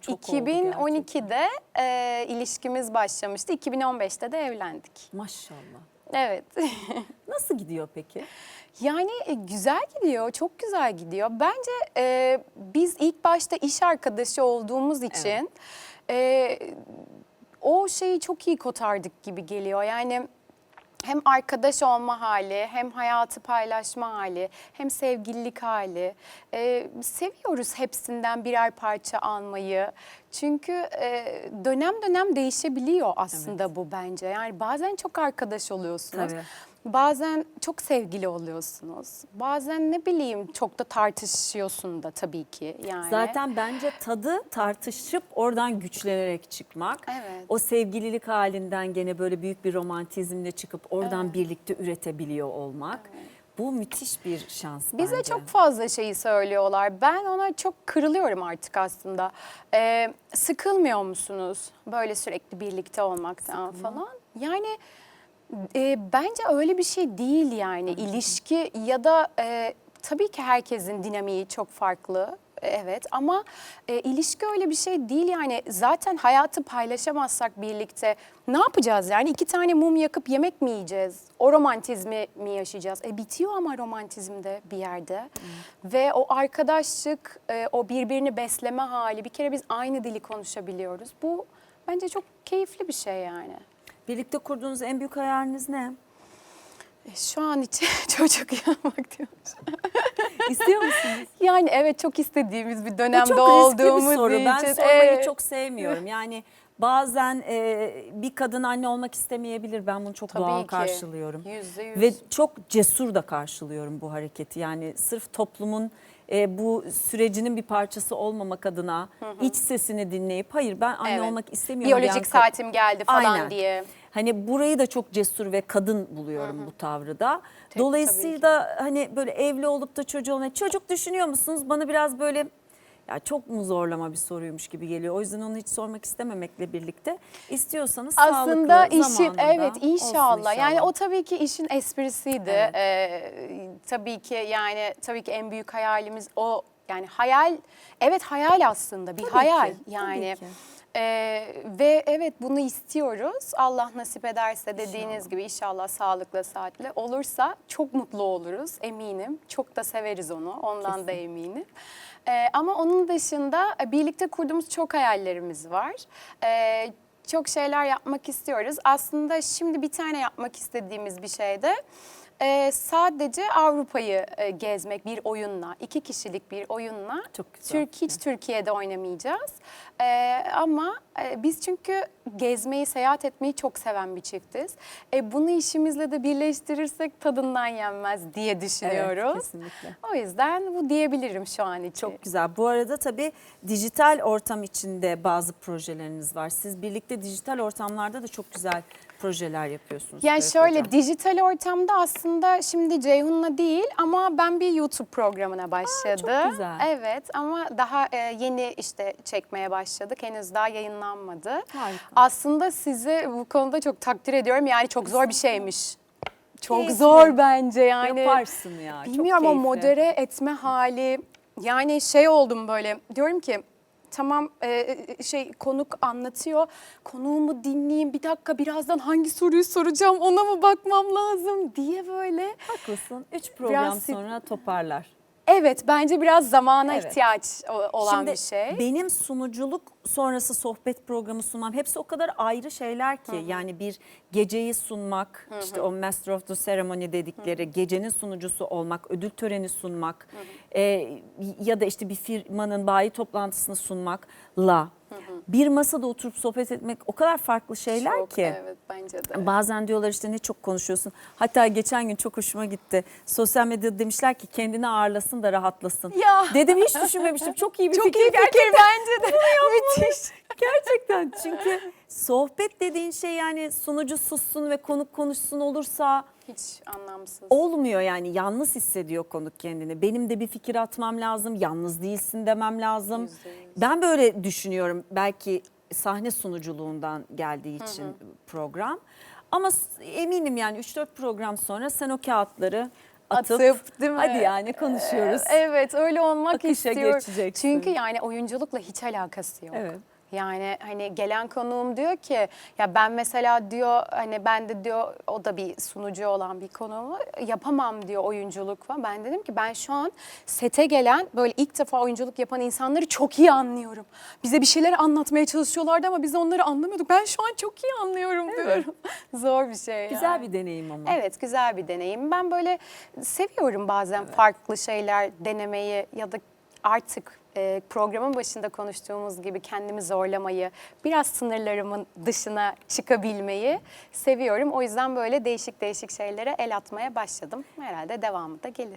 Çok oldu gerçekten. 2012'de e, ilişkimiz başlamıştı. 2015'te de evlendik. Maşallah. Evet. Nasıl gidiyor peki? Yani e, güzel gidiyor, çok güzel gidiyor. Bence e, biz ilk başta iş arkadaşı olduğumuz için e, o şeyi çok iyi kotardık gibi geliyor. Yani hem arkadaş olma hali, hem hayatı paylaşma hali, hem sevgililik hali. E, seviyoruz hepsinden birer parça almayı. Çünkü e, dönem dönem değişebiliyor aslında bu bence. Yani bazen çok arkadaş oluyorsunuz. Tabii. Bazen çok sevgili oluyorsunuz. Bazen ne bileyim çok da tartışıyorsun da tabii ki yani. Zaten bence tadı tartışıp oradan güçlenerek çıkmak. Evet. O sevgililik halinden gene böyle büyük bir romantizmle çıkıp oradan birlikte üretebiliyor olmak. Bu müthiş bir şans Bize bence. çok fazla şeyi söylüyorlar. Ben ona çok kırılıyorum artık aslında. Ee, sıkılmıyor musunuz böyle sürekli birlikte olmaktan falan? Yani e, bence öyle bir şey değil yani ilişki ya da e, tabii ki herkesin dinamiği çok farklı. Evet ama e, ilişki öyle bir şey değil yani zaten hayatı paylaşamazsak birlikte ne yapacağız yani iki tane mum yakıp yemek mi yiyeceğiz? O romantizmi mi yaşayacağız? E bitiyor ama romantizmde bir yerde ve o arkadaşlık, e, o birbirini besleme hali bir kere biz aynı dili konuşabiliyoruz. Bu bence çok keyifli bir şey yani. Birlikte kurduğunuz en büyük hayaliniz ne? E, Şu an için çocuk yapmak diyormuş. İstiyor musunuz? Yani evet çok istediğimiz bir Bu dönemde çok olduğumuz riskli bir soru. Ben için. sormayı evet. çok sevmiyorum. Yani bazen e, bir kadın anne olmak istemeyebilir. Ben bunu çok Tabii doğal ki. karşılıyorum. Yüzde yüz. Ve çok cesur da karşılıyorum bu hareketi. Yani sırf toplumun e, bu sürecinin bir parçası olmamak adına iç sesini dinleyip hayır ben anne Evet. olmak istemiyorum. diyen Biyolojik kad- saatim geldi falan Aynen. diye. Hani burayı da çok cesur ve kadın buluyorum bu tavrı da. Tek- Dolayısıyla hani böyle evli olup da çocuğu olmayı çocuk düşünüyor musunuz? Bana biraz böyle ya çok mu zorlama bir soruymuş gibi geliyor. O yüzden onu hiç sormak istememekle birlikte istiyorsanız Aslında sağlıklı işin zamanında evet olsun inşallah. Yani o tabii ki işin esprisiydi. Evet. Ee, tabii ki yani tabii ki en büyük hayalimiz o. Yani hayal evet hayal aslında bir Tabii hayal ki, yani. tabii ki. Ee, ve evet bunu istiyoruz. Allah nasip ederse dediğiniz gibi inşallah sağlıkla saatli olursa çok mutlu oluruz eminim. Çok da severiz onu. Ondan da eminim. Ee, ama onun dışında e, birlikte kurduğumuz çok hayallerimiz var. Ee, çok şeyler yapmak istiyoruz. Aslında şimdi bir tane yapmak istediğimiz bir şey de e, sadece Avrupa'yı e, gezmek bir oyunla, iki kişilik bir oyunla. Çok güzel. Türk hiç Türkiye'de oynamayacağız. E, ama biz çünkü gezmeyi, seyahat etmeyi çok seven bir çiftiz. E, bunu işimizle de birleştirirsek tadından yenmez diye düşünüyoruz. Evet, kesinlikle. O yüzden bu diyebilirim şu an için. Çok güzel. Bu arada tabii dijital ortam içinde bazı projeleriniz var. Siz birlikte dijital ortamlarda da çok güzel projeler yapıyorsunuz. Yani Ferhat şöyle Hocam. dijital ortamda aslında şimdi Ceyhun'la değil ama ben bir YouTube programına başladım. güzel. Evet ama daha e, yeni işte çekmeye başladık. Henüz daha yayınlanmadı. Harika. Aslında sizi bu konuda çok takdir ediyorum. Yani çok zor bir şeymiş. Çok Keyifli. zor bence yani. Yaparsın ya. çok Bilmiyorum o keyifli. modere etme hali. Yani şey oldum böyle diyorum ki tamam e, şey konuk anlatıyor. Konuğumu dinleyeyim bir dakika birazdan hangi soruyu soracağım ona mı bakmam lazım diye böyle. Haklısın. Üç program Biraz- sonra toparlar. Evet bence biraz zamana Evet. ihtiyaç o- olan Şimdi bir şey. benim sunuculuk sonrası sohbet programı sunmam hepsi o kadar ayrı şeyler ki. Yani bir geceyi sunmak, işte o Master of the Ceremony dedikleri gecenin sunucusu olmak, ödül töreni sunmak e, ya da işte bir firmanın bayi toplantısını sunmakla bir masada oturup sohbet etmek o kadar farklı şeyler Çok, ki. Evet bence de. Bazen diyorlar işte ne çok konuşuyorsun. Hatta geçen gün çok hoşuma gitti. Sosyal medyada demişler ki kendini ağırlasın da rahatlasın. Ya. Dedim hiç düşünmemiştim. Çok iyi bir Çok fikir. iyi fikir bence de. Müthiş. Gerçekten çünkü sohbet dediğin şey yani sunucu sussun ve konuk konuşsun olursa Hiç anlamsız. olmuyor yani yalnız hissediyor konuk kendini. Benim de bir fikir atmam lazım, yalnız değilsin demem lazım. Yüzde yüz. Ben böyle düşünüyorum belki sahne sunuculuğundan geldiği için program. Ama eminim yani 3-4 program sonra sen o kağıtları atıp, Atıp, değil mi? hadi yani konuşuyoruz. Evet öyle olmak Akışa istiyorum. geçeceksin. Çünkü yani oyunculukla hiç alakası yok. Evet. Yani hani gelen konuğum diyor ki ya ben mesela diyor hani ben de diyor o da bir sunucu olan bir konuğum yapamam diyor oyunculuk falan. Ben dedim ki ben şu an sete gelen böyle ilk defa oyunculuk yapan insanları çok iyi anlıyorum. Bize bir şeyler anlatmaya çalışıyorlardı ama biz onları anlamıyorduk. Ben şu an çok iyi anlıyorum diyorum. Zor bir şey. Güzel yani. bir deneyim ama. Evet güzel bir deneyim. Ben böyle seviyorum bazen farklı şeyler denemeyi ya da artık e, programın başında konuştuğumuz gibi kendimi zorlamayı, biraz sınırlarımın dışına çıkabilmeyi seviyorum. O yüzden böyle değişik değişik şeylere el atmaya başladım. Herhalde devamı da gelir.